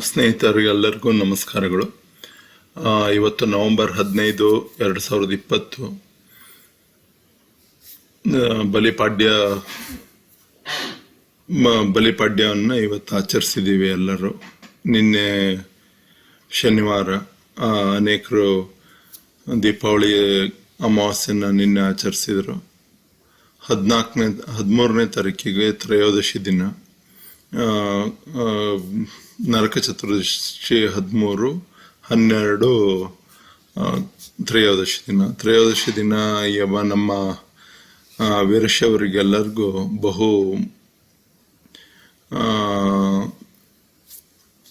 ಸ್ನೇಹಿತರಿಗೆಲ್ಲರಿಗೂ ನಮಸ್ಕಾರಗಳು. ಆ, ಇವತ್ತು ನವೆಂಬರ್ ಹದಿನೈದು ಎರಡು ಸಾವಿರದ ಇಪ್ಪತ್ತು ಬಲಿಪಾಡ್ಯ ಬಲಿಪಾಡ್ಯವನ್ನು ಇವತ್ತು ಆಚರಿಸಿದ್ದೀವಿ ಎಲ್ಲರೂ. ನಿನ್ನೆ ಶನಿವಾರ ಅನೇಕರು ದೀಪಾವಳಿ ಅಮಾವಾಸ್ಯನ ನಿನ್ನೆ ಆಚರಿಸಿದರು. ಹದಿನಾಲ್ಕನೇ ಹದಿಮೂರನೇ ತಾರೀಕಿಗೆ ತ್ರಯೋದಶಿ ದಿನ. ನರಕ ಚತುರ್ದಶಿ ಹದಿಮೂರು, ಹನ್ನೆರಡು ತ್ರಯೋದಶಿ ದಿನ. ತ್ರಯೋದಶಿ ದಿನ ಯವ ನಮ್ಮ ವೀರಶವರಿಗೆಲ್ಲರಿಗೂ ಬಹು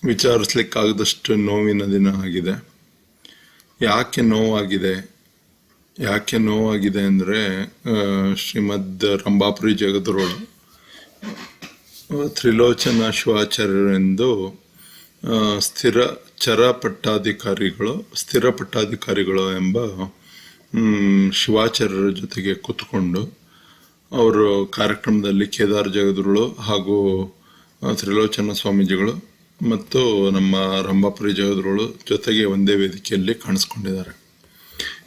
ವಿಚಾರಿಸ್ಲಿಕ್ಕಾಗದಷ್ಟು ನೋವಿನ ದಿನ ಆಗಿದೆ. ಯಾಕೆ ನೋವಾಗಿದೆ? ಯಾಕೆ ನೋವಾಗಿದೆ ಅಂದರೆ ಶ್ರೀಮದ್ ರಂಭಾಪುರಿ ಜಗದ್ರೋಳು ತ್ರಿಲೋಚನ ಶಿವಾಚಾರ್ಯರೆಂದು ಸ್ಥಿರ ಚರ ಪಟ್ಟಾಧಿಕಾರಿಗಳು ಸ್ಥಿರ ಪಟ್ಟಾಧಿಕಾರಿಗಳು ಎಂಬ ಶಿವಾಚಾರ್ಯರ ಜೊತೆಗೆ ಕೂತ್ಕೊಂಡು ಅವರು ಕಾರ್ಯಕ್ರಮದಲ್ಲಿ ಕೇದಾರ್ ಜಗದ್ರುಳು ಹಾಗೂ ತ್ರಿಲೋಚನ ಸ್ವಾಮೀಜಿಗಳು ಮತ್ತು ನಮ್ಮ ರಂಭಾಪುರಿ ಜಗದ್ರುಳು ಜೊತೆಗೆ ಒಂದೇ ವೇದಿಕೆಯಲ್ಲಿ ಕಾಣಿಸ್ಕೊಂಡಿದ್ದಾರೆ.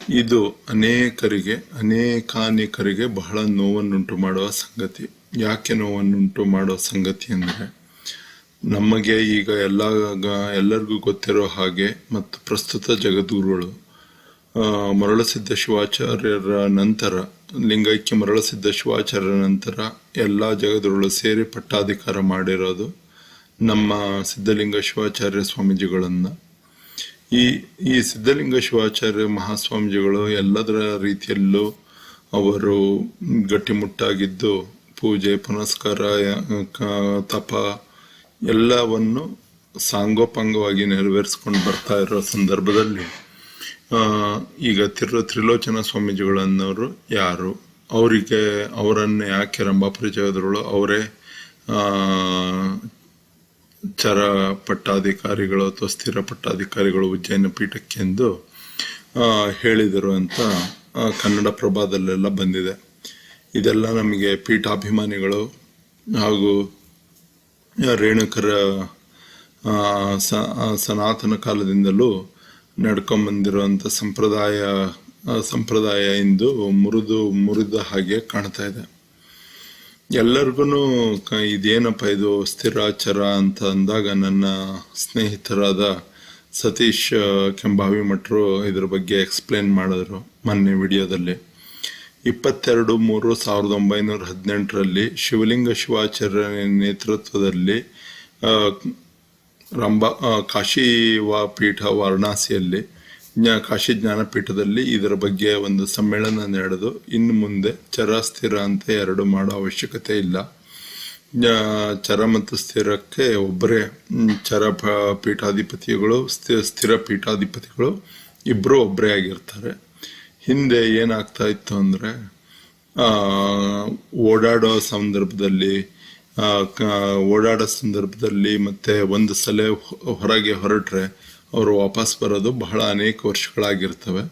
ಇದು ಅನೇಕರಿಗೆ, ಅನೇಕಾನೇಕರಿಗೆ ಬಹಳ ನೋವನ್ನುಂಟು ಮಾಡುವ ಸಂಗತಿ. ಯಾಕೆ ನೋವನ್ನುಂಟು ಮಾಡೋ ಸಂಗತಿ ಅಂದರೆ ನಮಗೆ ಈಗ ಎಲ್ಲ ಎಲ್ಲರಿಗೂ ಗೊತ್ತಿರೋ ಹಾಗೆ ಮತ್ತು ಪ್ರಸ್ತುತ ಜಗದ್ಗುರುಗಳು ಆ, ಮರಳಸಿದ್ಧ ಶಿವಾಚಾರ್ಯರ ನಂತರ ಲಿಂಗೈಕ್ಯ ಮರಳಸಿದ್ಧ ಶಿವಾಚಾರ್ಯರ ನಂತರ ಎಲ್ಲ ಜಗದ್ಗುರುಗಳು ಸೇರಿ ಪಟ್ಟಾಧಿಕಾರ ಮಾಡಿರೋದು ನಮ್ಮ ಸಿದ್ಧಲಿಂಗ ಶಿವಾಚಾರ್ಯ ಸ್ವಾಮೀಜಿಗಳನ್ನು. ಈ ಈ ಸಿದ್ಧಲಿಂಗ ಶಿವಾಚಾರ್ಯ ಮಹಾಸ್ವಾಮೀಜಿಗಳು ಎಲ್ಲದರ ರೀತಿಯಲ್ಲೂ ಅವರು ಗಟ್ಟಿಮುಟ್ಟಾಗಿದ್ದು ಪೂಜೆ, ಪುನಸ್ಕಾರ ತಪ ಎಲ್ಲವನ್ನು ಸಾಂಗೋಪಾಂಗವಾಗಿ ನೆರವೇರಿಸ್ಕೊಂಡು ಬರ್ತಾ ಇರೋ ಸಂದರ್ಭದಲ್ಲಿ ಈಗ ತಿರು, ತ್ರಿಲೋಚನ ಸ್ವಾಮೀಜಿಗಳನ್ನವರು ಯಾರು? ಅವರಿಗೆ, ಅವರನ್ನು ಯಾಕೆ ರಂಭಾ ಜಗದ್ರುಳು ಅವರೇ ಚರ ಪಟ್ಟಾಧಿಕಾರಿಗಳು ಅಥವಾ ಸ್ಥಿರ ಪಟ್ಟಾಧಿಕಾರಿಗಳು ಉಜ್ಜಯನ ಪೀಠಕ್ಕೆಂದು ಹೇಳಿದರು ಅಂತ ಕನ್ನಡ ಪ್ರಭಾದಲ್ಲೆಲ್ಲ ಬಂದಿದೆ. ಇದೆಲ್ಲ ನಮಗೆ ಪೀಠಾಭಿಮಾನಿಗಳು ಹಾಗೂ ರೇಣುಕರ ಸನಾತನ ಕಾಲದಿಂದಲೂ ನಡ್ಕೊಂಬಂದಿರುವಂಥ ಸಂಪ್ರದಾಯ ಸಂಪ್ರದಾಯ ಇಂದು ಮುರಿದು, ಮುರಿದ ಹಾಗೆ ಕಾಣ್ತಾ ಇದೆ. ಎಲ್ಲರಿಗೂ ಇದೇನಪ್ಪ ಇದು ಸ್ಥಿರಾಚಾರ ಅಂತ ಅಂದಾಗ ನನ್ನ ಸ್ನೇಹಿತರಾದ ಸತೀಶ್ ಕೆಂಬಾವಿ ಮಠರು ಇದ್ರ ಬಗ್ಗೆ ಎಕ್ಸ್ಪ್ಲೇನ್ ಮಾಡಿದ್ರು ಮೊನ್ನೆ ವಿಡಿಯೋದಲ್ಲಿ. ಇಪ್ಪತ್ತೆರಡು ಮೂರು ಸಾವಿರದ ಒಂಬೈನೂರ ಹದಿನೆಂಟರಲ್ಲಿ ಶಿವಲಿಂಗ ಶಿವಾಚಾರ್ಯ ನೇತೃತ್ವದಲ್ಲಿ ರಂಭಾ ಕಾಶಿ ವಾ ಪೀಠ ವಾರಣಾಸಿಯಲ್ಲಿ, ಜ್ಞಾ- ಕಾಶಿ ಜ್ಞಾನಪೀಠದಲ್ಲಿ ಇದರ ಬಗ್ಗೆ ಒಂದು ಸಮ್ಮೇಳನ ನಡೆದು, ಇನ್ನು ಮುಂದೆ ಚರ ಸ್ಥಿರ ಅಂತ ಎರಡು ಮಾಡೋ ಅವಶ್ಯಕತೆ ಇಲ್ಲ. ಚರ ಮತ್ತು ಸ್ಥಿರಕ್ಕೆ ಒಬ್ಬರೇ ಚರ ಪೀಠಾಧಿಪತಿಗಳು, ಸ್ಥಿ- ಸ್ಥಿರ ಪೀಠಾಧಿಪತಿಗಳು ಇಬ್ಬರು ಒಬ್ಬರೇ ಆಗಿರ್ತಾರೆ. ಹಿಂದೆ ಏನಾಗ್ತಾ ಇತ್ತು ಅಂದರೆ ಓಡಾಡೋ ಸಂದರ್ಭದಲ್ಲಿ ಓಡಾಡೋ ಸಂದರ್ಭದಲ್ಲಿ ಮತ್ತೆ ಒಂದು ಸಲ ಹೊರಗೆ ಹೊರಟ್ರೆ ಅವರು ವಾಪಸ್ ಬರೋದು ಬಹಳ ಅನೇಕ ವರ್ಷಗಳಾಗಿರ್ತವೆ.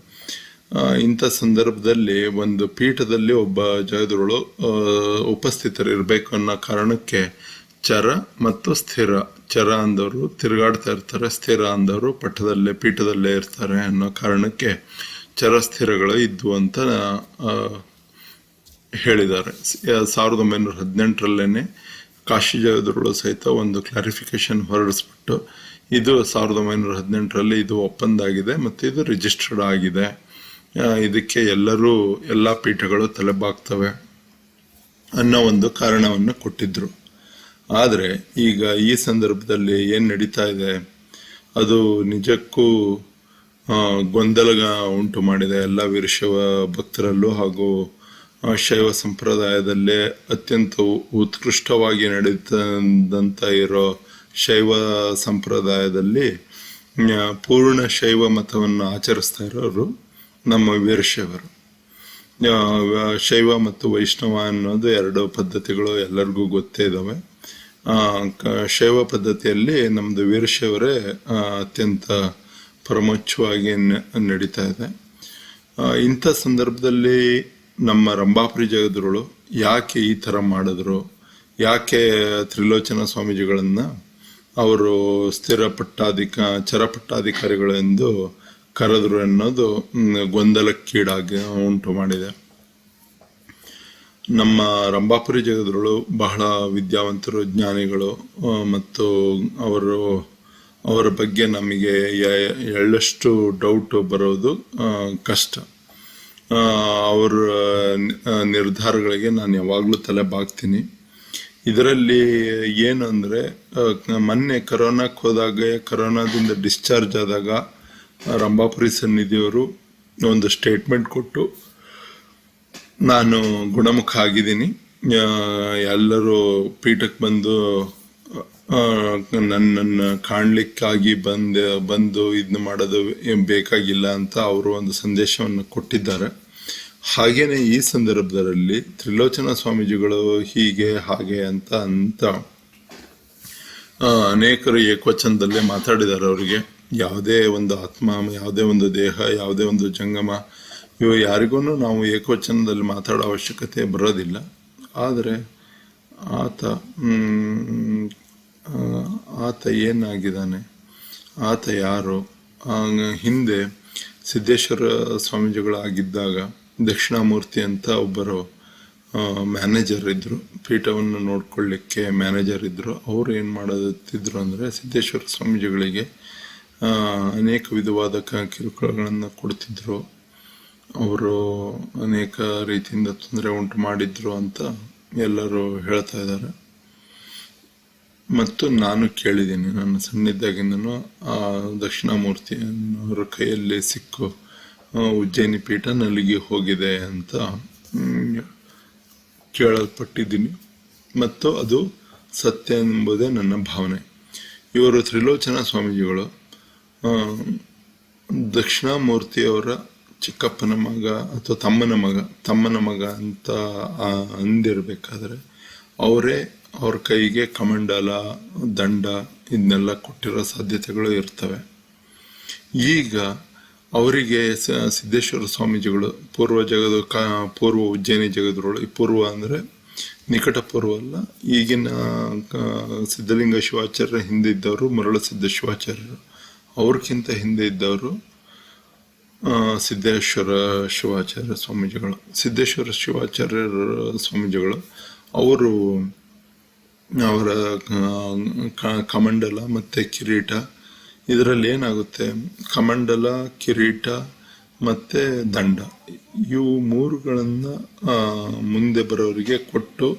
ಇಂಥ ಸಂದರ್ಭದಲ್ಲಿ ಒಂದು ಪೀಠದಲ್ಲಿ ಒಬ್ಬ ಜಗದ್ರುಳು ಉಪಸ್ಥಿತರಿರ್ಬೇಕು ಅನ್ನೋ ಕಾರಣಕ್ಕೆ ಚರ ಮತ್ತು ಸ್ಥಿರ, ಚರ ಅಂದವರು ತಿರುಗಾಡ್ತಾ ಇರ್ತಾರೆ, ಸ್ಥಿರ ಅಂದವರು ಪಠದಲ್ಲೇ ಪೀಠದಲ್ಲೇ ಇರ್ತಾರೆ ಅನ್ನೋ ಕಾರಣಕ್ಕೆ ಚರ ಸ್ಥಿರಗಳು ಇದ್ವು ಅಂತ ಹೇಳಿದ್ದಾರೆ. ಸಾವಿರದ ಒಂಬೈನೂರ ಹದಿನೆಂಟರಲ್ಲೇ ಕಾಶಿ ಜಗದ್ರುಳು ಸಹಿತ ಒಂದು ಕ್ಲಾರಿಫಿಕೇಶನ್ ಹೊರಡಿಸ್ಬಿಟ್ಟು, ಇದು ಸಾವಿರದ ಒಂಬೈನೂರ ಹದಿನೆಂಟರಲ್ಲಿ ಇದು ಒಪ್ಪಂದ ಆಗಿದೆ ಮತ್ತು ಇದು ರಿಜಿಸ್ಟರ್ಡ್ ಆಗಿದೆ. ಇದಕ್ಕೆ ಎಲ್ಲರೂ ಎಲ್ಲ ಪೀಠಗಳು ತಲೆಬಾಗ್ತವೆ ಅನ್ನೋ ಒಂದು ಕಾರಣವನ್ನು ಕೊಟ್ಟಿದ್ದರು ಆದರೆ ಈಗ ಈ ಸಂದರ್ಭದಲ್ಲಿ ಏನು ನಡೀತಾ ಇದೆ? ಅದು ನಿಜಕ್ಕೂ ಗೊಂದಲ ಉಂಟು ಮಾಡಿದೆ. ಎಲ್ಲ ವೀರಶೈವ ಭಕ್ತರಲ್ಲೂ ಹಾಗೂ ಶೈವ ಸಂಪ್ರದಾಯದಲ್ಲೇ ಅತ್ಯಂತ ಉತ್ಕೃಷ್ಟವಾಗಿ ನಡೀತದಂತ ಇರೋ ಶೈವ ಸಂಪ್ರದಾಯದಲ್ಲಿ ಪೂರ್ಣ ಶೈವ ಮತವನ್ನು ಆಚರಿಸ್ತಾ ಇರೋರು ನಮ್ಮ ವೀರಶೈವರು. ಶೈವ ಮತ್ತು ವೈಷ್ಣವ ಅನ್ನೋದು ಎರಡು ಪದ್ಧತಿಗಳು ಎಲ್ಲರಿಗೂ ಗೊತ್ತೇ ಇದ್ದಾವೆ ಶೈವ ಪದ್ಧತಿಯಲ್ಲಿ ನಮ್ಮದು ವೀರಶೈವರೇ ಅತ್ಯಂತ ಪರಮೋಚ್ಚವಾಗಿ ನ- ನಡೀತಾ ಇದೆ. ಇಂಥ ಸಂದರ್ಭದಲ್ಲಿ ನಮ್ಮ ರಂಭಾಪುರಿ ಜಗದ್ರುಳು ಯಾಕೆ ಈ ಥರ ಮಾಡಿದ್ರು? ಯಾಕೆ ತ್ರಿಲೋಚನ ಸ್ವಾಮೀಜಿಗಳನ್ನು ಅವರು ಸ್ಥಿರ ಪಟ್ಟಾಧಿಕ ಚರಪಟ್ಟಾಧಿಕಾರಿಗಳೆಂದು ಕರೆದ್ರು ಅನ್ನೋದು ಗೊಂದಲಕ್ಕೀಡಾಗಿ ಉಂಟು ಮಾಡಿದೆ. ನಮ್ಮ ರಂಭಾಪುರಿ ಜಗದ್ರುಗಳು ಬಹಳ ವಿದ್ಯಾವಂತರು, ಜ್ಞಾನಿಗಳು ಮತ್ತು ಅವರು ಅವರ ಬಗ್ಗೆ ನಮಗೆ ಎಳ್ಳಷ್ಟು ಡೌಟ್ ಬರೋದು ಕಷ್ಟ. ಅವರ ನಿರ್ಧಾರಗಳಿಗೆ ನಾನು ಯಾವಾಗಲೂ ತಲೆ ಬಾಗ್ತೀನಿ ಇದರಲ್ಲಿ ಏನು ಅಂದರೆ ಮೊನ್ನೆ ಕರೋನಾಕ್ಕೆ ಹೋದಾಗ, ಕರೋನಾದಿಂದ ಡಿಸ್ಚಾರ್ಜ್ ಆದಾಗ, ರಂಭಾಪುರಿ ಸನ್ನಿಧಿಯವರು ಒಂದು ಸ್ಟೇಟ್ಮೆಂಟ್ ಕೊಟ್ಟು, ನಾನು ಗುಣಮುಖ ಆಗಿದ್ದೀನಿ. ಎಲ್ಲರೂ ಪೀಠಕ್ಕೆ ಬಂದು ನನ್ನನ್ನು ಕಾಣಲಿಕ್ಕಾಗಿ ಬಂದ, ಬಂದು ಇದನ್ನ ಮಾಡೋದು ಬೇಕಾಗಿಲ್ಲ ಅಂತ ಅವರು ಒಂದು ಸಂದೇಶವನ್ನು ಕೊಟ್ಟಿದ್ದಾರೆ. ಹಾಗೇನೆ ಈ ಸಂದರ್ಭದಲ್ಲಿ ತ್ರಿಲೋಚನ ಸ್ವಾಮೀಜಿಗಳು ಹೀಗೆ, ಹಾಗೆ ಅಂತ ಅಂತ ಅನೇಕರು ಏಕವಚನದಲ್ಲೇ ಮಾತಾಡಿದ್ದಾರೆ ಅವರಿಗೆ. ಯಾವುದೇ ಒಂದು ಆತ್ಮ, ಯಾವುದೇ ಒಂದು ದೇಹ, ಯಾವುದೇ ಒಂದು ಜಂಗಮ, ಇವು ಯಾರಿಗೂ ನಾವು ಏಕವಚನದಲ್ಲಿ ಮಾತಾಡೋ ಅವಶ್ಯಕತೆ ಬರೋದಿಲ್ಲ. ಆದರೆ ಆತ ಆತ ಏನಾಗಿದ್ದಾನೆ? ಆತ ಯಾರು? ಹಿಂದೆ ಸಿದ್ದೇಶ್ವರ ಸ್ವಾಮೀಜಿಗಳಾಗಿದ್ದಾಗ ದಕ್ಷಿಣಾಮೂರ್ತಿ ಅಂತ ಒಬ್ಬರು ಮ್ಯಾನೇಜರ್ ಇದ್ದರು ಪೀಠವನ್ನು ನೋಡ್ಕೊಳ್ಳಿಕ್ಕೆ ಮ್ಯಾನೇಜರ್ ಇದ್ದರು ಅವರು ಏನು ಮಾಡುತ್ತಿದ್ರು ಅಂದರೆ ಸಿದ್ದೇಶ್ವರ ಸ್ವಾಮೀಜಿಗಳಿಗೆ ಅನೇಕ ವಿಧವಾದ ಕ- ಕಿರುಕುಳಗಳನ್ನು ಕೊಡ್ತಿದ್ರು. ಅವರು ಅನೇಕ ರೀತಿಯಿಂದ ತೊಂದರೆ ಉಂಟು ಮಾಡಿದ್ರು ಅಂತ ಎಲ್ಲರೂ ಹೇಳ್ತಾ ಇದ್ದಾರೆ. ಮತ್ತು ನಾನು ಕೇಳಿದ್ದೀನಿ, ನನ್ನ ಸಣ್ಣಿದ್ದಾಗಿಂದನೂ ಆ ದಕ್ಷಿಣಾಮೂರ್ತಿ ಅವರ ಕೈಯಲ್ಲಿ ಸಿಕ್ಕು ಉಜ್ಜಯಿನಿ ಪೀಠ ನಲಿಗೆ ಹೋಗಿದೆ ಅಂತ ಕೇಳಲ್ಪಟ್ಟಿದ್ದೀನಿ. ಮತ್ತು ಅದು ಸತ್ಯ ಎಂಬುದೇ ನನ್ನ ಭಾವನೆ. ಇವರು ತ್ರಿಲೋಚನ ಸ್ವಾಮೀಜಿಗಳು. ದಕ್ಷಿಣಾಮೂರ್ತಿಯವರ ಚಿಕ್ಕಪ್ಪನ ಮಗ ಅಥವಾ ತಮ್ಮನ ಮಗ ತಮ್ಮನ ಮಗ ಅಂತ ಅಂದಿರಬೇಕಾದ್ರೆ, ಅವರೇ ಅವ್ರ ಕೈಗೆ ಕಮಂಡಲ, ದಂಡ ಇದನ್ನೆಲ್ಲ ಕೊಟ್ಟಿರೋ ಸಾಧ್ಯತೆಗಳು ಇರ್ತವೆ. ಈಗ ಅವರಿಗೆ ಸಿದ್ದೇಶ್ವರ ಸ್ವಾಮೀಜಿಗಳು, ಪೂರ್ವ ಜಗದ, ಕ, ಪೂರ್ವ ಉಜ್ಜಯಿನಿ ಜಗದ್ರೊಳಗೆ ಪೂರ್ವ ಅಂದರೆ ನಿಕಟ ಪೂರ್ವ ಅಲ್ಲ, ಈಗಿನ ಸಿದ್ಧಲಿಂಗ ಶಿವಾಚಾರ್ಯ ಹಿಂದೆ ಇದ್ದವರು ಮರಳ ಸಿದ್ಧ ಶಿವಾಚಾರ್ಯರು. ಅವ್ರಕ್ಕಿಂತ ಹಿಂದೆ ಇದ್ದವರು ಸಿದ್ದೇಶ್ವರ ಶಿವಾಚಾರ್ಯ ಸ್ವಾಮೀಜಿಗಳು. ಸಿದ್ದೇಶ್ವರ ಶಿವಾಚಾರ್ಯರ ಸ್ವಾಮೀಜಿಗಳು. ಅವರು ಅವರ ಕಮಂಡಲ ಮತ್ತು ಕಿರೀಟ. ಇದರಲ್ಲಿ ಏನಾಗುತ್ತೆ? ಕಮಂಡಲ, ಕಿರೀಟ ಮತ್ತು ದಂಡ. ಇವು ಮೂರುಗಳನ್ನು ಮುಂದೆ ಬರೋರಿಗೆ ಕೊಟ್ಟು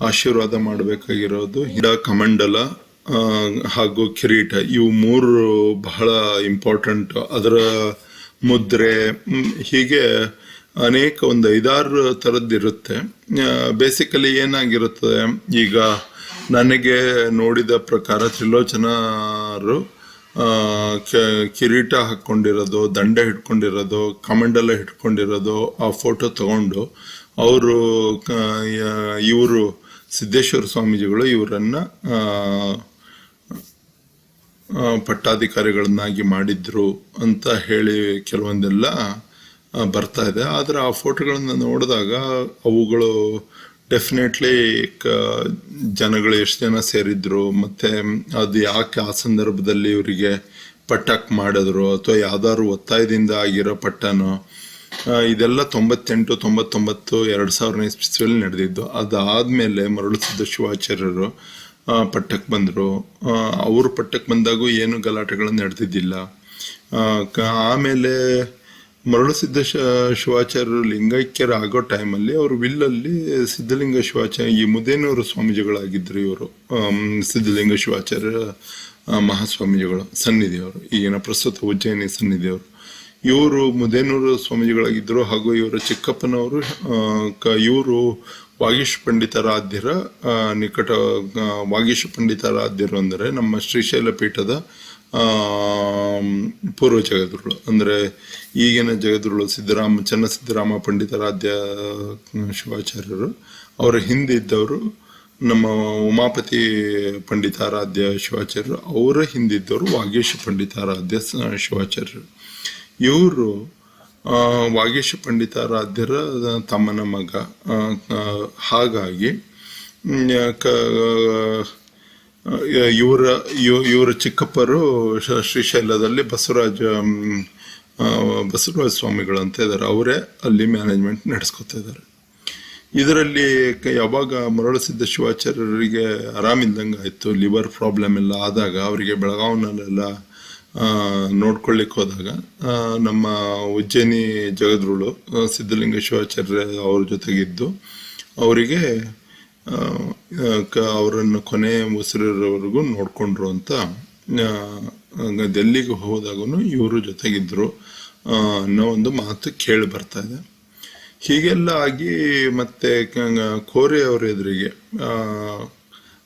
ಆಶೀರ್ವಾದ ಮಾಡಬೇಕಾಗಿರೋದು. ಹಿಡ ಕಮಂಡಲ ಹಾಗೂ ಕಿರೀಟ. ಇವು ಮೂರು ಬಹಳ ಇಂಪಾರ್ಟೆಂಟ್ ಅದರ ಮುದ್ರೆ ಹೀಗೆ ಅನೇಕ ಒಂದು ಐದಾರು ಥರದ್ದಿರುತ್ತೆ. ಬೇಸಿಕಲಿ ಏನಾಗಿರುತ್ತದೆ? ಈಗ ನನಗೆ ನೋಡಿದ ಪ್ರಕಾರ ತ್ರಿಲೋಚನರು ಕಿರೀಟ ಹಾಕ್ಕೊಂಡಿರೋದು ದಂಡ ಹಿಡ್ಕೊಂಡಿರೋದು, ಕಮಂಡಲ ಹಿಡ್ಕೊಂಡಿರೋದು, ಆ ಫೋಟೋ ತಗೊಂಡು ಅವರು ಇವರು ಸಿದ್ದೇಶ್ವರ ಸ್ವಾಮೀಜಿಗಳು ಇವರನ್ನ ಪಟ್ಟಾಧಿಕಾರಿಗಳನ್ನಾಗಿ ಮಾಡಿದ್ರು ಅಂತ ಹೇಳಿ ಕೆಲವೊಂದೆಲ್ಲ ಬರ್ತಾ ಇದೆ. ಆದರೆ ಆ ಫೋಟೋಗಳನ್ನು ನೋಡಿದಾಗ ಅವುಗಳು ಡೆಫಿನೆಟ್ಲಿ ಜನಗಳು ಎಷ್ಟು ಜನ ಸೇರಿದ್ರು, ಮತ್ತೆ ಅದು ಯಾಕೆ ಆ ಸಂದರ್ಭದಲ್ಲಿ ಇವರಿಗೆ ಪಟ್ಟಕ್ ಮಾಡಿದ್ರು, ಅಥವಾ ಯಾವ್ದಾದ್ರು ಒತ್ತಾಯದಿಂದ ಆಗಿರೋ ಪಟ್ಟನೋ ಇದೆಲ್ಲ ತೊಂಬತ್ತೆಂಟು, ತೊಂಬತ್ತೊಂಬತ್ತು, ಎರಡು ಸಾವಿರನೇ ಇಸ್ವಿಯಲ್ಲಿ ನಡೆದಿದ್ದು. ಅದಾದ್ಮೇಲೆ ಮರಳು ಸಿದ್ಧ ಶಿವಾಚಾರ್ಯರು ಪಟ್ಟಕ್ಕೆ ಬಂದರು. ಅವರು ಪಟ್ಟಕ್ಕೆ ಬಂದಾಗೂ ಏನು ಗಲಾಟೆಗಳು ನಡೆದಿದ್ದಿಲ್ಲ. ಆಮೇಲೆ ಮರಳು ಸಿದ್ಧ ಶ- ಶಿವಾಚಾರ್ಯರು ಲಿಂಗೈಕ್ಯರಾಗೋ ಟೈಮಲ್ಲಿ ಅವರು ವಿಲ್ಲಲ್ಲಿ ಸಿದ್ಧಲಿಂಗ ಶಿವಾಚಾರ್ಯ, ಈ ಮುದೇನೂರು ಸ್ವಾಮೀಜಿಗಳಾಗಿದ್ದರು ಇವರು. ಸಿದ್ಧಲಿಂಗ ಶಿವಾಚಾರ್ಯ ಮಹಾಸ್ವಾಮೀಜಿಗಳು, ಸನ್ನಿಧಿಯವರು, ಈಗಿನ ಪ್ರಸ್ತುತ ಉಜ್ಜಯಿನಿ ಸನ್ನಿಧಿಯವರು. ಇವರು ಮುದೇನೂರು ಸ್ವಾಮೀಜಿಗಳಾಗಿದ್ದರು ಹಾಗೂ ಇವರ ಚಿಕ್ಕಪ್ಪನವರು ಇವರು ವಾಗೀಶ್ ಪಂಡಿತಾರಾಧ್ಯರ ನಿಕಟ ವಾಗೀಶ್ ಪಂಡಿತರಾಧ್ಯರು ಅಂದರೆ ನಮ್ಮ ಶ್ರೀಶೈಲ ಪೀಠದ ಪೂರ್ವ ಜಗದ್ರುಳು ಅಂದರೆ ಈಗಿನ ಜಗದ್ರುಳು ಸಿದ್ದರಾಮ, ಚನ್ನ ಸಿದ್ದರಾಮ ಪಂಡಿತಾರಾಧ್ಯ ಶಿವಾಚಾರ್ಯರು. ಅವರ ಹಿಂದೆ ಇದ್ದವರು ನಮ್ಮ ಉಮಾಪತಿ ಪಂಡಿತಾರಾಧ್ಯ ಶಿವಾಚಾರ್ಯರು. ಅವರ ಹಿಂದಿದ್ದವರು ವಾಗೇಶ ಪಂಡಿತಾರಾಧ್ಯ ಶಿವಾಚಾರ್ಯರು. ಇವರು ವಾಗೇಶ ಪಂಡಿತಾರಾಧ್ಯರ ತಮ್ಮನ ಮಗ. ಹಾಗಾಗಿ ಇವರ, ಇವ- ಇವರ ಚಿಕ್ಕಪ್ಪರು ಶ್ರೀಶೈಲದಲ್ಲಿ ಬಸವರಾಜ ಬಸವರಾಜ ಸ್ವಾಮಿಗಳು ಅಂತ ಇದ್ದಾರೆ. ಅವರೇ ಅಲ್ಲಿ ಮ್ಯಾನೇಜ್ಮೆಂಟ್ ನಡೆಸ್ಕೊತಾ ಇದ್ದಾರೆ. ಇದರಲ್ಲಿ ಯಾವಾಗ ಮರಳಸಿದ್ದ ಶಿವಾಚಾರ್ಯರಿಗೆ ಆರಾಮಿಲ್ದಂಗೆ ಆಯಿತು. ಲಿವರ್ ಪ್ರಾಬ್ಲಮ್ ಎಲ್ಲ ಆದಾಗ, ಅವರಿಗೆ ಬೆಳಗಾವಿನಲ್ಲೆಲ್ಲ ನೋಡ್ಕೊಳ್ಳಿಕ್ಕೆ ಹೋದಾಗ ನಮ್ಮ ಉಜ್ಜಯಿನಿ ಜಗದ್ರುಳು ಸಿದ್ಧಲಿಂಗ ಶಿವಾಚಾರ್ಯ ಅವ್ರ ಜೊತೆಗಿದ್ದು, ಅವರಿಗೆ ಅವರನ್ನು ಕೊನೆ ಉಸಿರಿರೋವರೆಗೂ ನೋಡಿಕೊಂಡ್ರು ಅಂತ ಡೆಲ್ಲಿಗೆ ಹೋದಾಗೂ ಇವರು ಜೊತೆಗಿದ್ದರು ಅನ್ನೋ ಒಂದು ಮಾತು ಕೇಳಿ ಬರ್ತಾ ಇದೆ. ಹೀಗೆಲ್ಲ ಆಗಿ ಮತ್ತೆ ಕೋರೆ ಅವರ ಎದುರಿಗೆ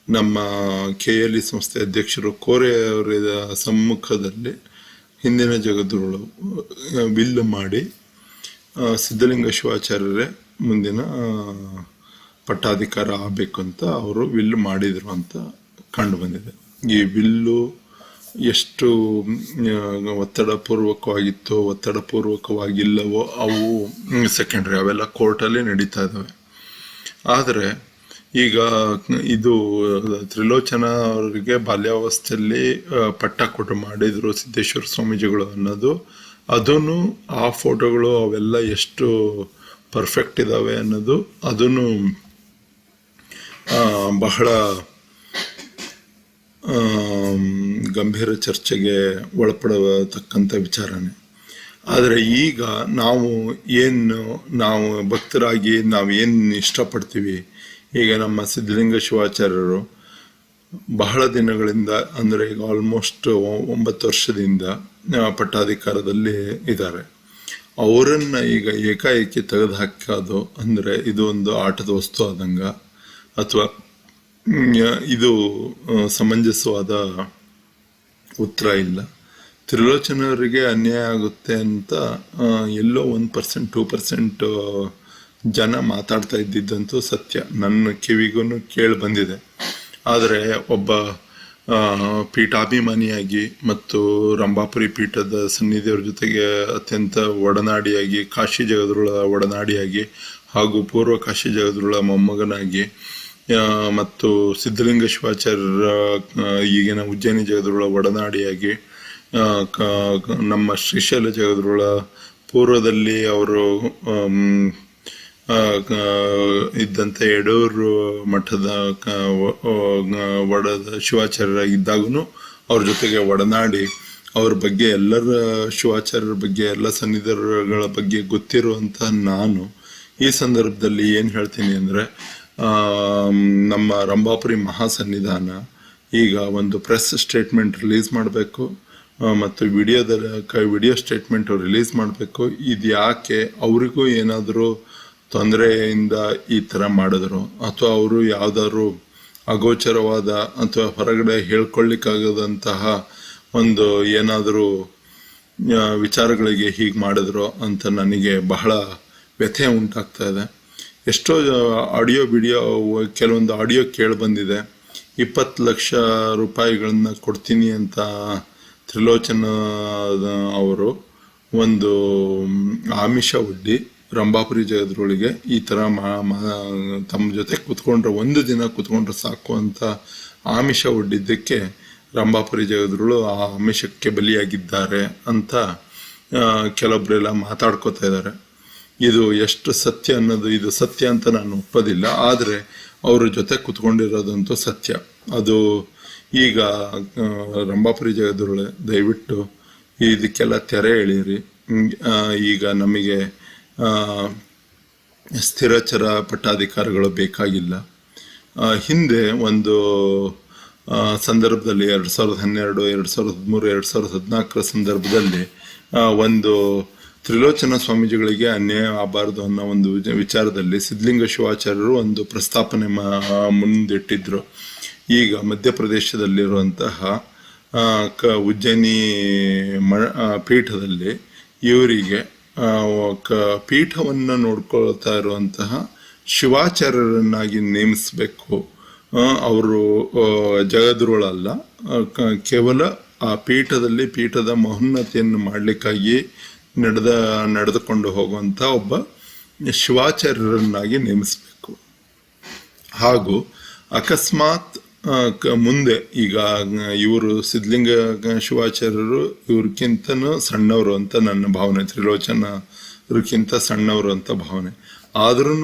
ನಮ್ಮ ಕೆ ಎಲ್ ಇ ಸಂಸ್ಥೆ ಅಧ್ಯಕ್ಷರು ಕೋರೆ ಅವರ ಸಮ್ಮುಖದಲ್ಲಿ ಹಿಂದಿನ ಜಗದ್ಗುರುಗಳು ಬಿಲ್ಲು ಮಾಡಿ ಸಿದ್ಧಲಿಂಗ ಶಿವಾಚಾರ್ಯರೇ ಮುಂದಿನ ಪಟ್ಟಾಧಿಕಾರ ಆಗಬೇಕು ಅಂತ ಅವರು ವಿಲ್ ಮಾಡಿದ್ರು ಅಂತ ಕಂಡು ಬಂದಿದೆ. ಈ ವಿಲ್ಲು ಎಷ್ಟು ಮ್, ಒತ್ತಡ ಪೂರ್ವಕವಾಗಿತ್ತೋ ಒತ್ತಡ ಪೂರ್ವಕವಾಗಿಲ್ಲವೋ ಅವು ಸೆಕೆಂಡ್ರಿ ಅವೆಲ್ಲ ಕೋರ್ಟಲ್ಲಿ ನಡೀತಾ ಇದ್ದಾವೆ. ಆದರೆ ಈಗ ಇದು ತ್ರಿಲೋಚನ ಅವರಿಗೆ ಬಾಲ್ಯಾವಸ್ಥೆಯಲ್ಲಿ ಪಟ್ಟ ಕೊಟ್ಟು ಮಾಡಿದ್ರು ಸಿದ್ದೇಶ್ವರ ಸ್ವಾಮೀಜಿಗಳು ಅನ್ನೋದು ಅದನ್ನು ಆ ಫೋಟೋಗಳು ಅವೆಲ್ಲ ಎಷ್ಟು ಪರ್ಫೆಕ್ಟ್ ಇದಾವೆ ಅನ್ನೋದು ಅದನ್ನು ಬಹಳ ಗಂಭೀರ ಚರ್ಚೆಗೆ ಒಳಪಡತಕ್ಕಂಥ ವಿಚಾರನೇ. ಆದರೆ ಈಗ ನಾವು ಏನು, ನಾವು ಭಕ್ತರಾಗಿ ನಾವು ಏನು ಇಷ್ಟಪಡ್ತೀವಿ? ಈಗ ನಮ್ಮ ಸಿದ್ಧಲಿಂಗ ಶಿವಾಚಾರ್ಯರು ಬಹಳ ದಿನಗಳಿಂದ, ಅಂದರೆ ಈಗ ಆಲ್ಮೋಸ್ಟ್ ಒಂಬತ್ತು ವರ್ಷದಿಂದ ಪಟ್ಟಾಧಿಕಾರದಲ್ಲಿ ಇದ್ದಾರೆ. ಅವರನ್ನು ಈಗ ಏಕಾಏಕಿ ತೆಗೆದು ಹಾಕೋದು ಅಂದರೆ ಇದು ಒಂದು ಆಟದ ವಸ್ತು ಆದಂಗ, ಅಥವಾ ಇದು ಸಮಂಜಸವಾದ ಉತ್ತರ ಇಲ್ಲ. ತ್ರಿಲೋಚನವರಿಗೆ ಅನ್ಯಾಯ ಆಗುತ್ತೆ ಅಂತ ಎಲ್ಲೋ ಒಂದು ಪರ್ಸೆಂಟ್, ಟೂ ಪರ್ಸೆಂಟ್ ಜನ ಮಾತಾಡ್ತಾ ಇದ್ದಿದ್ದಂತೂ ಸತ್ಯ. ನನ್ನ ಕಿವಿಗೂ ಕೇಳಿ ಬಂದಿದೆ. ಆದರೆ ಒಬ್ಬ ಪೀಠಾಭಿಮಾನಿಯಾಗಿ ಮತ್ತು ರಂಭಾಪುರಿ ಪೀಠದ ಸನ್ನಿಧಿಯವ್ರ ಜೊತೆಗೆ ಅತ್ಯಂತ ಒಡನಾಡಿಯಾಗಿ, ಕಾಶಿ ಜಗದ್ರುಳ ಒಡನಾಡಿಯಾಗಿ ಹಾಗೂ ಪೂರ್ವ ಕಾಶಿ ಜಗದ್ರುಳ ಮೊಮ್ಮಗನಾಗಿ ಮತ್ತು ಸಿದ್ಧಲಿಂಗ ಶಿವಾಚಾರ್ಯರ ಆ, ಈಗಿನ ಉಜ್ಜಯಿನಿ ಜಗದ್ರುಳ ಒಡನಾಡಿಯಾಗಿ ನಮ್ಮ ಶ್ರೀಶೈಲ ಜಗದ್ರುಳ ಪೂರ್ವದಲ್ಲಿ ಅವರು ಇದ್ದಂಥ ಎಡೂರು ಮಠದ ಒಡದ ಶಿವಾಚಾರ್ಯರಾಗಿದ್ದಾಗೂ ಅವ್ರ ಜೊತೆಗೆ ಒಡನಾಡಿ ಅವ್ರ ಬಗ್ಗೆ ಎಲ್ಲರ ಶಿವಾಚಾರ್ಯರ ಬಗ್ಗೆ ಎಲ್ಲ ಸನ್ನಿಧರಗಳ ಬಗ್ಗೆ ಗೊತ್ತಿರುವಂಥ ನಾನು ಈ ಸಂದರ್ಭದಲ್ಲಿ ಏನು ಹೇಳ್ತೀನಿ ಅಂದರೆ ನಮ್ಮ ರಂಭಾಪುರಿ ಮಹಾಸನ್ನಿಧಾನ ಈಗ ಒಂದು ಪ್ರೆಸ್ ಸ್ಟೇಟ್ಮೆಂಟ್ ರಿಲೀಸ್ ಮಾಡಬೇಕು ಮತ್ತು ವಿಡಿಯೋದ ವಿಡಿಯೋ ಸ್ಟೇಟ್ಮೆಂಟ್ ರಿಲೀಸ್ ಮಾಡಬೇಕು. ಇದು ಯಾಕೆ ಅವರಿಗೂ ಏನಾದರೂ ತೊಂದರೆಯಿಂದ ಈ ಥರ ಮಾಡಿದ್ರು? ಅಥವಾ ಅವರು ಯಾವುದಾದ್ರು ಅಗೋಚರವಾದ ಅಥವಾ ಹೊರಗಡೆ ಹೇಳ್ಕೊಳ್ಳಿಕ್ಕಾಗದಂತಹ ಒಂದು ಏನಾದರೂ ವಿಚಾರಗಳಿಗೆ ಹೀಗೆ ಮಾಡಿದ್ರು ಅಂತ ನನಗೆ ಬಹಳ ವ್ಯಥೆ ಉಂಟಾಗ್ತಾ ಇದೆ. ಎಷ್ಟೋ ಆಡಿಯೋ ವಿಡಿಯೋ, ಕೆಲವೊಂದು ಆಡಿಯೋ ಕೇಳಿ ಬಂದಿದೆ. ಇಪ್ಪತ್ತು ಲಕ್ಷ ರೂಪಾಯಿಗಳನ್ನು ಕೊಡ್ತೀನಿ ಅಂತ ತ್ರಿಲೋಚನ ಅವರು ಒಂದು ಆಮಿಷ ಒಡ್ಡಿ ರಂಭಾಪುರಿ ಜಗದ್ರೊಳಗೆ ಈ ಥರ ತಮ್ಮ ಜೊತೆ ಕೂತ್ಕೊಂಡ್ರೆ ಒಂದು ದಿನ ಕೂತ್ಕೊಂಡ್ರೆ ಸಾಕು ಅಂತ ಆಮಿಷ ಒಡ್ಡಿದ್ದಕ್ಕೆ ರಂಭಾಪುರಿ ಜಗದ್ರುಳು ಆ ಆಮಿಷಕ್ಕೆ ಬಲಿಯಾಗಿದ್ದಾರೆ ಅಂತ ಕೆಲವೊಬ್ಬರೆಲ್ಲ ಮಾತಾಡ್ಕೋತಾ ಇದ್ದಾರೆ. ಇದು ಎಷ್ಟು ಸತ್ಯ ಅನ್ನೋದು, ಇದು ಸತ್ಯ ಅಂತ ನಾನು ಒಪ್ಪೋದಿಲ್ಲ. ಆದರೆ ಅವರ ಜೊತೆ ಕುತ್ಕೊಂಡಿರೋದಂತೂ ಸತ್ಯ. ಅದು ಈಗ ರಂಭಾಪುರಿ ಜಗದೊಳೆ ದಯವಿಟ್ಟು ಇದಕ್ಕೆಲ್ಲ ತೆರೆ ಎಳೀರಿ ಈಗ ನಮಗೆ ಸ್ಥಿರಚರ ಪಟ್ಟಾಧಿಕಾರಿಗಳು ಬೇಕಾಗಿಲ್ಲ. ಹಿಂದೆ ಒಂದು ಸಂದರ್ಭದಲ್ಲಿ ಎರಡು ಸಾವಿರದ ಹನ್ನೆರಡು, ಎರಡು ಸಾವಿರದ ಹದಿಮೂರು, ಎರಡು ಸಾವಿರದ ಹದಿನಾಲ್ಕರ ಸಂದರ್ಭದಲ್ಲಿ ಒಂದು ತ್ರಿಲೋಚನ ಸ್ವಾಮೀಜಿಗಳಿಗೆ ಅನ್ಯಾಯ ಆಗಬಾರದು ಅನ್ನೋ ಒಂದು ವಿಚ- ವಿಚಾರದಲ್ಲಿ ಸಿದ್ಧಲಿಂಗ ಶಿವಾಚಾರ್ಯರು ಒಂದು ಪ್ರಸ್ತಾಪನೆ ಮುಂದಿಟ್ಟಿದ್ರು. ಈಗ ಮಧ್ಯಪ್ರದೇಶದಲ್ಲಿರುವಂತಹ ಕ, ಉಜ್ಜಯಿನಿ ಮ ಪೀಠದಲ್ಲಿ ಇವರಿಗೆ ಕ- ಪೀಠವನ್ನು ನೋಡ್ಕೊಳ್ತಾ ಇರುವಂತಹ ಶಿವಾಚಾರ್ಯರನ್ನಾಗಿ ನೇಮಿಸಬೇಕು. ಅವರು ಜಗದ್ರುಗಳಲ್ಲ ಕೇವಲ ಆ ಪೀಠದಲ್ಲಿ ಪೀಠದ ಮಹೋನ್ನತಿಯನ್ನು ಮಾಡಲಿಕ್ಕಾಗಿ ನಡೆದ, ನಡೆದುಕೊಂಡು ಹೋಗುವಂಥ ಒಬ್ಬ ಶಿವಾಚಾರ್ಯರನ್ನಾಗಿ ನೇಮಿಸಬೇಕು. ಹಾಗೂ ಅಕಸ್ಮಾತ್ ಮುಂದೆ ಈಗ ಇವರು ಸಿದ್ಧಲಿಂಗ ಶಿವಾಚಾರ್ಯರು ಇವ್ರಕ್ಕಿಂತನೂ ಸಣ್ಣವರು ಅಂತ ನನ್ನ ಭಾವನೆ ತ್ರಿಲೋಚನಕ್ಕಿಂತ ಸಣ್ಣವರು ಅಂತ ಭಾವನೆ. ಆದ್ರೂ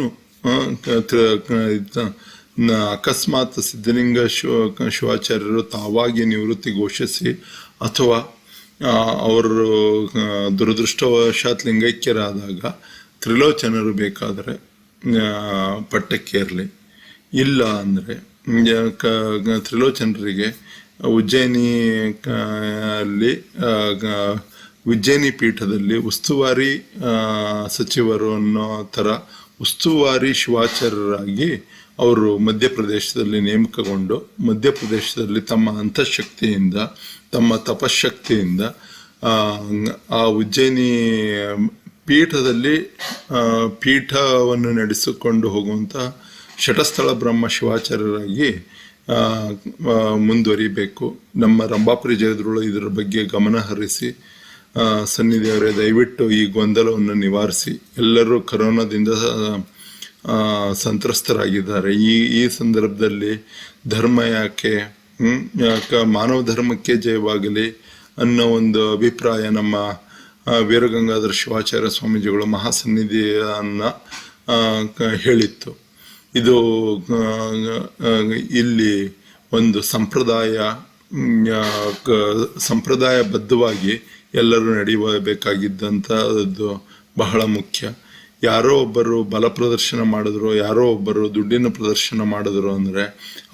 ಅಕಸ್ಮಾತ್ ಸಿದ್ಧಲಿಂಗ ಶಿವ ಶಿವಾಚಾರ್ಯರು ತಾವಾಗಿ ನಿವೃತ್ತಿ ಘೋಷಿಸಿ ಅಥವಾ ಅವರು ದುರದೃಷ್ಟವಶಾತ್ ಲಿಂಗೈಕ್ಯರಾದಾಗ ತ್ರಿಲೋಚನರು ಬೇಕಾದರೆ ಪಟ್ಟಕ್ಕೇರಲಿ ಇಲ್ಲ ಅಂದರೆ ತ್ರಿಲೋಚನರಿಗೆ ಉಜ್ಜಯಿನಿ ಅಲ್ಲಿ ಉಜ್ಜಯಿನಿ ಪೀಠದಲ್ಲಿ ಉಸ್ತುವಾರಿ ಸಚಿವರು ಅನ್ನೋ ಥರ ಉಸ್ತುವಾರಿ ಶಿವಾಚಾರ್ಯರಾಗಿ ಅವರು ಮಧ್ಯಪ್ರದೇಶದಲ್ಲಿ ನೇಮಕಗೊಂಡು ಮಧ್ಯಪ್ರದೇಶದಲ್ಲಿ ತಮ್ಮ ಅಂತಃಶಕ್ತಿಯಿಂದ ತಮ್ಮ ತಪಶಕ್ತಿಯಿಂದ ಆ, ಉಜ್ಜಯಿನಿ ಪೀಠದಲ್ಲಿ ಪೀಠವನ್ನು ನಡೆಸಿಕೊಂಡು ಹೋಗುವಂತಹ ಶಟಸ್ಥಳ ಬ್ರಹ್ಮ ಶಿವಾಚಾರ್ಯರಾಗಿ ಮುಂದುವರಿಬೇಕು. ನಮ್ಮ ರಂಭಾಪುರಿ ಜಯದ್ರುಳು ಇದರ ಬಗ್ಗೆ ಗಮನ ಹರಿಸಿ ಸನ್ನಿಧಿಯವರೇ ದಯವಿಟ್ಟು ಈ ಗೊಂದಲವನ್ನು ನಿವಾರಿಸಿ. ಎಲ್ಲರೂ ಕರೋನಾದಿಂದ ಸಂತ್ರಸ್ತರಾಗಿದ್ದಾರೆ. ಈ ಈ ಸಂದರ್ಭದಲ್ಲಿ ಧರ್ಮ ಯಾಕೆ ಯಾಕೆ ಮಾನವ ಧರ್ಮಕ್ಕೆ ಜಯವಾಗಲಿ ಅನ್ನೋ ಒಂದು ಅಭಿಪ್ರಾಯ ನಮ್ಮ ವೀರಗಂಗಾಧರ ಶಿವಾಚಾರ್ಯ ಸ್ವಾಮೀಜಿಗಳು ಮಹಾಸನ್ನಿಧಿಯನ್ನ ಹೇಳಿತ್ತು. ಇದು ಇಲ್ಲಿ ಒಂದು ಸಂಪ್ರದಾಯ ಸಂಪ್ರದಾಯಬದ್ಧವಾಗಿ ಎಲ್ಲರೂ ನಡೆಯಬೇಕಾಗಿದ್ದಂಥದ್ದು ಬಹಳ ಮುಖ್ಯ. ಯಾರೋ ಒಬ್ಬರು ಬಲ ಪ್ರದರ್ಶನ ಮಾಡಿದ್ರು, ಯಾರೋ ಒಬ್ಬರು ದುಡ್ಡಿನ ಪ್ರದರ್ಶನ ಮಾಡಿದ್ರು ಅಂದರೆ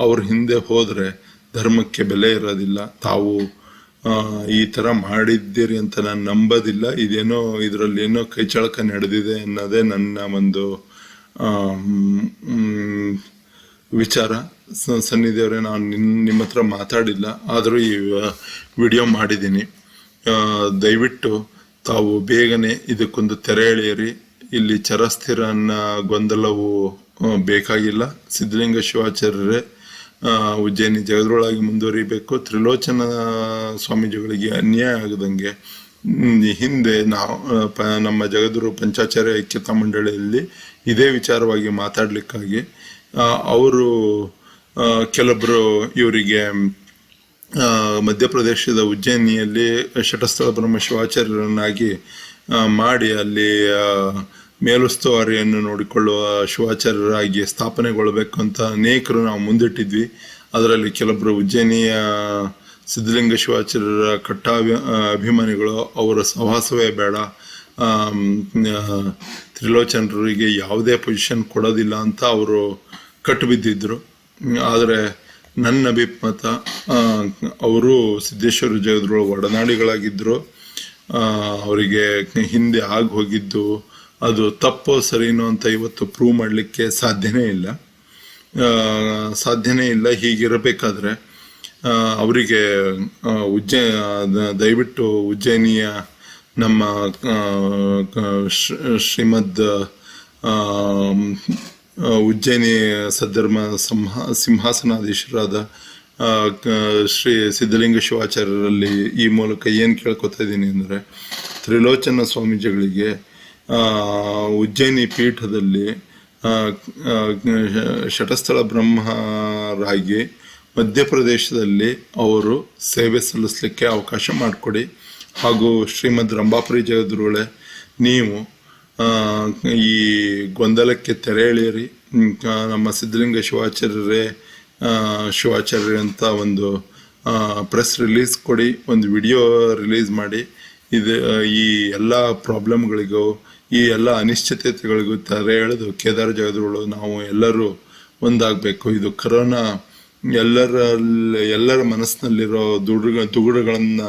ಅವ್ರ ಹಿಂದೆ ಹೋದರೆ ಧರ್ಮಕ್ಕೆ ಬೆಲೆ ಇರೋದಿಲ್ಲ. ತಾವು ಈ ಥರ ಮಾಡಿದ್ದೀರಿ ಅಂತ ನಾನು ನಂಬೋದಿಲ್ಲ. ಇದೇನೋ, ಇದರಲ್ಲಿ ಏನೋ ಕೈಚಳಕ ನಡೆದಿದೆ ಅನ್ನೋದೇ ನನ್ನ ಒಂದು ವಿಚಾರ. ಸನ್ನಿಧಿಯವರೇ ನಾನು ನಿನ್, ನಿಮ್ಮ ಹತ್ರ ಮಾತಾಡಿಲ್ಲ. ಆದರೂ ಈ ವಿಡಿಯೋ ಮಾಡಿದ್ದೀನಿ. ದಯವಿಟ್ಟು ತಾವು ಬೇಗನೆ ಇದಕ್ಕೊಂದು ತೆರೆ ಎಳೆಯಿರಿ. ಇಲ್ಲಿ ಚರಸ್ಥಿರ ಗೊಂದಲವು ಬೇಕಾಗಿಲ್ಲ. ಸಿದ್ಧಲಿಂಗ ಶಿವಾಚಾರ್ಯರೇ ಉಜ್ಜಯಿನಿ ಜಗದ್ರೊಳಗೆ ಮುಂದುವರಿಬೇಕು. ತ್ರಿಲೋಚನ ಸ್ವಾಮೀಜಿಗಳಿಗೆ ಅನ್ಯಾಯ ಆಗದಂಗೆ ಹಿಂದೆ ನಾವು ನಮ್ಮ ಜಗದ್ಗುರು ಪಂಚಾಚಾರ್ಯ ಐಕ್ಯತಾ ಮಂಡಳಿಯಲ್ಲಿ ಇದೇ ವಿಚಾರವಾಗಿ ಮಾತಾಡಲಿಕ್ಕಾಗಿ ಅವರು ಕೆಲವರು ಇವರಿಗೆ ಮಧ್ಯಪ್ರದೇಶದ ಉಜ್ಜಯಿನಿಯಲ್ಲಿ ಶಟಸ್ಥಳ ಬ್ರಹ್ಮ ಶಿವಾಚಾರ್ಯರನ್ನಾಗಿ ಮಾಡಿ ಅಲ್ಲಿ ಮೇಲುಸ್ತುವಾರಿಯನ್ನು ನೋಡಿಕೊಳ್ಳುವ ಶಿವಾಚಾರ್ಯರಾಗಿ ಸ್ಥಾಪನೆಗೊಳ್ಳಬೇಕು ಅಂತ ಅನೇಕರು ನಾವು ಮುಂದಿಟ್ಟಿದ್ವಿ. ಅದರಲ್ಲಿ ಕೆಲವೊಬ್ಬರು ಉಜ್ಜಯನಿಯ ಸಿದ್ಧಲಿಂಗ ಶಿವಾಚಾರ್ಯರ ಕಟ್ಟಭಿ ಅಭಿಮಾನಿಗಳು, ಅವರ ಸಹವಾಸವೇ ಬೇಡ. ತ್ರಿಲೋಚನರಿಗೆ ಯಾವುದೇ ಪೊಸಿಷನ್ ಕೊಡೋದಿಲ್ಲ ಅಂತ ಅವರು ಕಟ್ಟು ಬಿದ್ದಿದ್ರು ಆದರೆ ನನ್ನ ಅಭಿಮತ ಅವರು ಸಿದ್ದೇಶ್ವರ ಜಯದ್ರೊಳಗೆ ಒಡನಾಡಿಗಳಾಗಿದ್ದರು ಅವರಿಗೆ ಹಿಂದೆ ಆಗಿ ಹೋಗಿದ್ದು ಅದು ತಪ್ಪೋ ಸರಿನೋ ಅಂತ ಇವತ್ತು ಪ್ರೂವ್ ಮಾಡಲಿಕ್ಕೆ ಸಾಧ್ಯನೇ ಇಲ್ಲ. ಸಾಧ್ಯನೇ ಇಲ್ಲ, ಹೀಗಿರಬೇಕಾದ್ರೆ ಅವರಿಗೆ ಉಜ್ಜ ದಯವಿಟ್ಟು ಉಜ್ಜಯಿನಿಯ ನಮ್ಮ ಶ್ರೀಮದ್ ಉಜ್ಜಯಿನಿ ಸದ್ಧರ್ಮ ಸಂಹ, ಸಿಂಹಾಸನಾಧೀಶರಾದ ಶ್ರೀ ಸಿದ್ಧಲಿಂಗ ಶಿವಾಚಾರ್ಯರಲ್ಲಿ ಈ ಮೂಲಕ ಏನು ಕೇಳ್ಕೊತಾ ಇದ್ದೀನಿ ಅಂದರೆ, ತ್ರಿಲೋಚನ ಸ್ವಾಮೀಜಿಗಳಿಗೆ ಉಜ್ಜಯಿನಿ ಪೀಠದಲ್ಲಿ ಶಟಸ್ಥಳ ಬ್ರಹ್ಮರಾಗಿ ಮಧ್ಯಪ್ರದೇಶದಲ್ಲಿ ಅವರು ಸೇವೆ ಸಲ್ಲಿಸಲಿಕ್ಕೆ ಅವಕಾಶ ಮಾಡಿಕೊಡಿ. ಹಾಗೂ ಶ್ರೀಮದ್ ರಂಭಾಪುರಿ ಜಗದ್ರುಳೆ ನೀವು ಈ ಗೊಂದಲಕ್ಕೆ ತೆರೆ ಎಳೆಯಿರಿ ನಮ್ಮ ಸಿದ್ಧಲಿಂಗ ಶಿವಾಚಾರ್ಯರೇ ಶಿವಾಚಾರ್ಯ ಅಂತ ಒಂದು ಪ್ರೆಸ್ ರಿಲೀಸ್ ಕೊಡಿ, ಒಂದು ವಿಡಿಯೋ ರಿಲೀಸ್ ಮಾಡಿ. ಇದು, ಈ ಎಲ್ಲ ಪ್ರಾಬ್ಲಮ್ಗಳಿಗೂ ಈ ಎಲ್ಲ ಅನಿಶ್ಚಿತತೆಗಳಿಗೂ ತೆರೆ ಎಳೆದು ಕೇದಾರ ಜಗದ್ರುಳು ನಾವು ಎಲ್ಲರೂ ಒಂದಾಗಬೇಕು. ಇದು ಕರೋನಾ ಎಲ್ಲರಲ್ಲಿ, ಎಲ್ಲರ ಮನಸ್ಸಿನಲ್ಲಿರೋ ದುಡುಗ, ದುಗುಡಗಳನ್ನ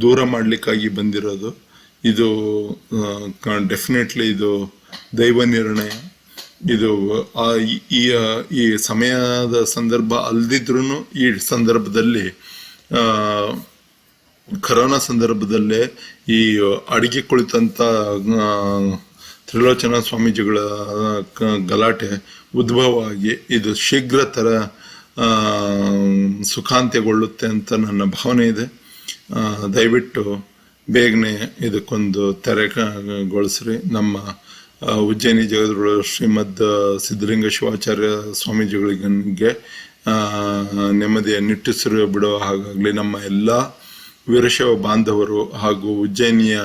ದೂರ ಮಾಡಲಿಕ್ಕಾಗಿ ಬಂದಿರೋದು. ಇದು ಡೆಫಿನೆಟ್ಲಿ ಇದು ದೈವ ನಿರ್ಣಯ. ಇದು ಈ- ಈ ಸಮಯದ ಸಂದರ್ಭ ಅಲ್ದಿದ್ರೂ ಈ ಸಂದರ್ಭದಲ್ಲಿ ಕರೋನಾ ಸಂದರ್ಭದಲ್ಲೇ ಈ ಅಡಿಗೆ ಕುಳಿತಂತ ತ್ರಿಲೋಚನ ಸ್ವಾಮೀಜಿಗಳ ಗಲಾಟೆ ಉದ್ಭವ ಆಗಿ ಇದು ಶೀಘ್ರ ಆ, ಸುಖಾಂತ್ಯಗೊಳ್ಳುತ್ತೆ ಅಂತ ನನ್ನ ಭಾವನೆ ಇದೆ. ದಯವಿಟ್ಟು ಬೇಗನೆ ಇದಕ್ಕೊಂದು ತೆರೆಗೊಳಿಸ್ರಿ ನಮ್ಮ ಉಜ್ಜಯಿನಿ ಜಗದ್ಗುರು ಶ್ರೀಮದ್ ಸಿದ್ಧಲಿಂಗ ಶಿವಾಚಾರ್ಯ ಸ್ವಾಮೀಜಿಗಳಿಗೆ ನೆಮ್ಮದಿಯ ನಿಟ್ಟುಸಿರು ಬಿಡುವ ಹಾಗಾಗಲಿ ನಮ್ಮ ಎಲ್ಲ ವೀರಶೈವ ಬಾಂಧವರು ಹಾಗೂ ಉಜ್ಜಯಿನಿಯ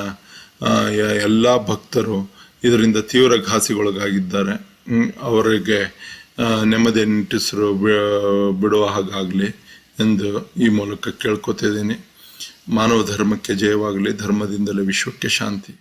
ಎಲ್ಲ ಭಕ್ತರು ಇದರಿಂದ ತೀವ್ರ ಘಾಸಿಗೊಳಗಾಗಿದ್ದಾರೆ. ಅವರಿಗೆ ನೆಮ್ಮದಿ ನಿಟ್ಟುಸಿರು ಬಿಡುವ ಹಾಗಾಗಲಿ ಎಂದು ಈ ಮೂಲಕ ಕೇಳ್ಕೊತಿದ್ದೀನಿ ಮಾನವ ಧರ್ಮಕ್ಕೆ ಜಯವಾಗಲಿ, ಧರ್ಮದಿಂದಲೇ ವಿಶ್ವಕ್ಕೆ ಶಾಂತಿ.